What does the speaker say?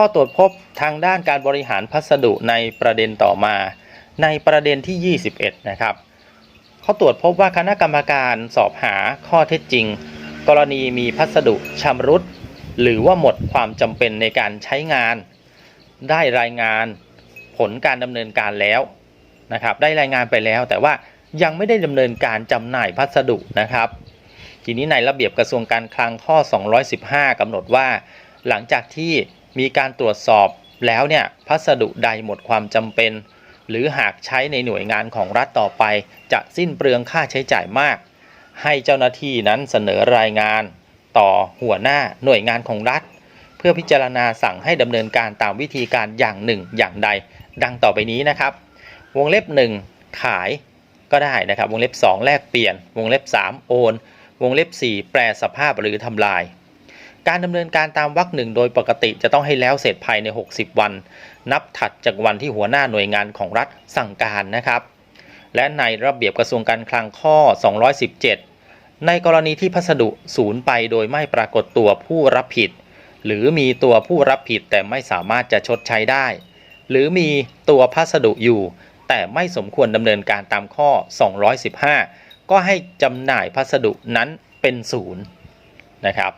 ข้อตรวจพบทางด้านการบริหารพัสดุในประเด็นต่อมา ในประเด็นที่ 21 นะครับเขาตรวจพบว่าคณะกรรมการสอบหาข้อเท็จจริง กรณีมีพัสดุชำรุด หรือว่าหมดความจำเป็นในการใช้งาน ได้รายงานผลการดำเนินการแล้วนะครับ ได้รายงานไปแล้วแต่ว่ายังไม่ได้ดำเนินการจำหน่ายพัสดุนะครับ ทีนี้ในระเบียบกระทรวงการคลังข้อ 215กำหนดว่า หลังจากที่ มีการตรวจสอบแล้วเนี่ยพัสดุใดหมดความจำเป็น หรือหากใช้ในหน่วยงานของรัฐต่อไป จะสิ้นเปลืองค่าใช้จ่ายมาก ให้เจ้าหน้าที่นั้นเสนอรายงานต่อหัวหน้าหน่วยงานของรัฐ เพื่อพิจารณาสั่งให้ดำเนินการตามวิธีการอย่างหนึ่งอย่างใด ดังต่อไปนี้นะครับ วงเล็บ 1 ขายก็ได้นะครับ วงเล็บ 2 แลกเปลี่ยน วงเล็บ 3 โอน วงเล็บ 4 แปรสภาพหรือทำลาย การดำเนินการตามวรรคหนึ่งโดยปกติจะต้องให้แล้วเสร็จภายใน 60 วัน นับถัดจากวันที่หัวหน้าหน่วยงานของรัฐสั่งการนะครับ และในระเบียบกระทรวงการคลังข้อ 217 ในกรณีที่พัสดุสูญไปโดยไม่ปรากฏตัวผู้รับผิด หรือมีตัวผู้รับผิดแต่ไม่สามารถจะชดใช้ได้ หรือมีตัวพัสดุอยู่ แต่ไม่สมควรดำเนินการตามข้อ 215 ก็ให้จำหน่ายพัสดุนั้นเป็นศูนย์นะครับ